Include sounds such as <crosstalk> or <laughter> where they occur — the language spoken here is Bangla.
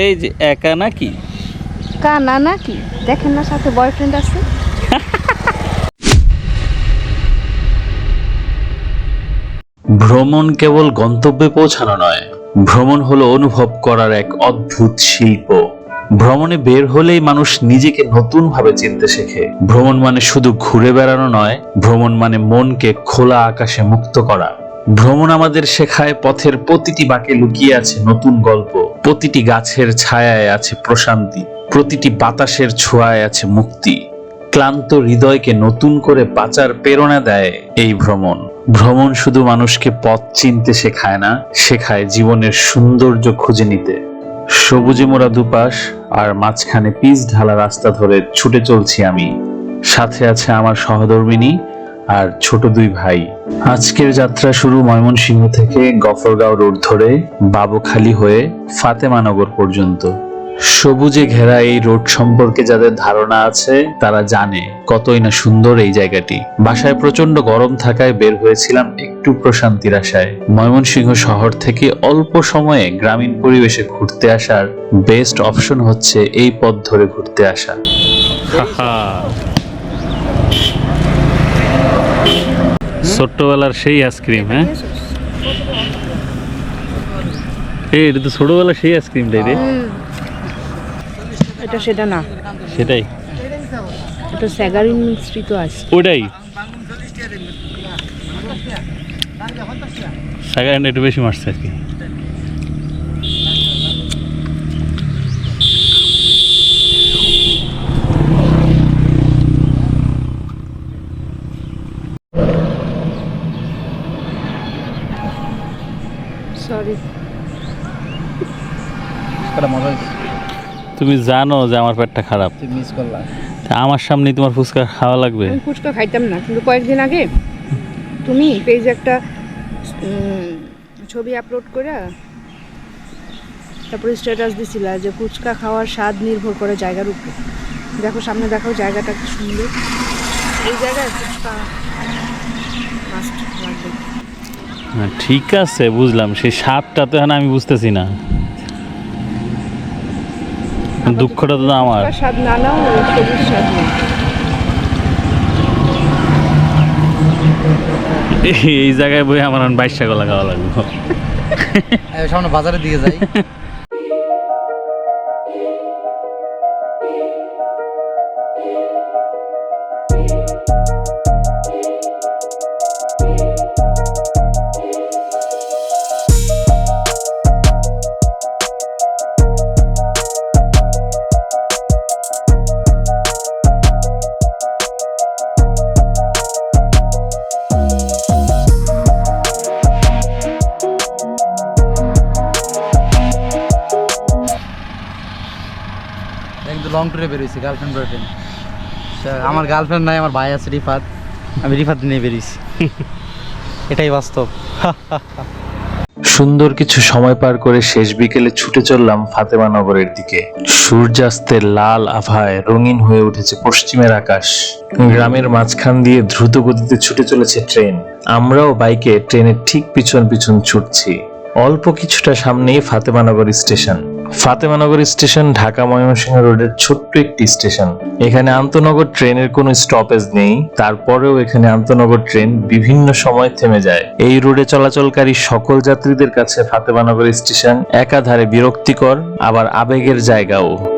এই যে একা নাকি? কানা নাকি? দেখেন না সাথে বয়ফ্রেন্ড আছে। ভ্রমণ কেবল গন্তব্যে পৌঁছানো নয় ভ্রমণ হলো অনুভব করার এক অদ্ভুত শিল্প। ভ্রমণে বের হলেই মানুষ নিজেকে নতুন ভাবে চিনতে শেখে। ভ্রমণ মানে শুধু ঘুরে বেড়ানো নয় ভ্রমণ মানে মনকে খোলা আকাশে মুক্ত করা। ভ্রমণ আমাদের শেখায় পথের প্রতিটি বাঁকে লুকিয়ে আছে নতুন গল্প। প্রতিটি গাছের ছায়ায় আছে প্রশান্তি। প্রতিটি বাতাসের ছোঁয়ায় আছে মুক্তি। ক্লান্ত হৃদয়কে নতুন করে বাঁচার প্রেরণা দেয় এই ভ্রমণ। ভ্রমণ শুধু মানুষকে পথ চিনতে শেখায় না, শেখায় জীবনের সৌন্দর্য খুঁজে নিতে। সবুজে মোড়া দুপাশ আর মাঝখানে পিচ ঢালা রাস্তা ধরে ছুটে চলছি আমি। সাথে আছে আমার সহধর্মিনী আর ছোট দুই ভাই। আজকের যাত্রা শুরু ময়মনসিংহ থেকে গফরগাঁও রোড ধরে বাবুখালী হয়ে ফাতেমানগর পর্যন্ত। সবুজে ঘেরা এই রোড সম্পর্কে যাদের ধারণা আছে, তারা জানে কতই না সুন্দর এই জায়গাটি। বাসায় প্রচণ্ড গরম থাকায় বের হয়েছিলাম একটু প্রশান্তির আশায়। ময়মনসিংহ শহর থেকে অল্প সময়ে গ্রামীণ পরিবেশে ঘুরতে আসার বেস্ট অপশন হচ্ছে এই পথ ধরে ঘুরতে আসা। ছোট্টবেলার সেই আইসক্রিম হ্যাঁ? এই এটা তো ছোটবেলার সেই আইসক্রিমটাই রে। এটা সেটা না। সেটাই। এটা স্যাগারিন মিশ্রিত আইসক্রিম ওটাই স্যাগারিন একটু বেশি মারছে আর সরি তুমি জানো যে আমার পেটটা খারাপ। মিস করলাম তা আমার সামনে তোমার ফুচকা খাওয়া লাগবে? আমি ফুচকা খাইতাম না কিন্তু কয়েকদিন আগে তুমি পেজে একটা ছবি আপলোড করে তারপরে স্ট্যাটাস দিছিলা যে ফুচকা খাওয়ার স্বাদ নির্ভর করে জায়গার উপরে। দেখো সামনে দেখো জায়গাটা কি সুন্দর। এই জায়গায় ফুচকা মাস্ট ঠিক আছে বুঝলাম। সেই স্বাদটা তো এখন আমি বুঝতেছি না। দুঃখটা তো আমার। স্বাদ না নাও স্বাদ এই জায়গায় বই আমার এখন বাইশটা গলা খাওয়া লাগবে। সামনে বাজারের দিকে যাই। <laughs> লং ট্যুরে বেরিয়েছি গার্লফ্রেন্ড বয়ফ্রেন্ড আমার গার্লফ্রেন্ড নাই, আমার ভাই আছে, রিফাত। আমি রিফাত নিয়ে বেরিয়েছি। এটাই বাস্তব। সুন্দর কিছু সময় পার করে শেষ বিকেলে ছুটে চললাম ফাতেমা নগরের দিকে। সূর্যাস্তের লাল আভায় রঙিন হয়ে উঠেছে পশ্চিমের আকাশ। গ্রামের মাঝখান দিয়ে দ্রুত গতিতে ছুটে চলেছে ট্রেন। আমরাও বাইকে ট্রেনের ঠিক পিছন পিছন ছুটছি। অল্প কিছুটা সামনেই ফাতেমানগর স্টেশন। ফাতেমানগর স্টেশন ঢাকা ময়মনসিংহ রোডের ছোট্ট একটি স্টেশন। এখানে আন্তনগর ট্রেনের কোনো স্টপেজ নেই। তারপরেও এখানে আন্তনগর ট্রেন বিভিন্ন সময় থেমে যায়। এই রোডে চলাচলকারী সকল যাত্রীদের কাছে ফাতেমানগর স্টেশন একাধারে বিরক্তিকর, আবার আবেগের জায়গাও।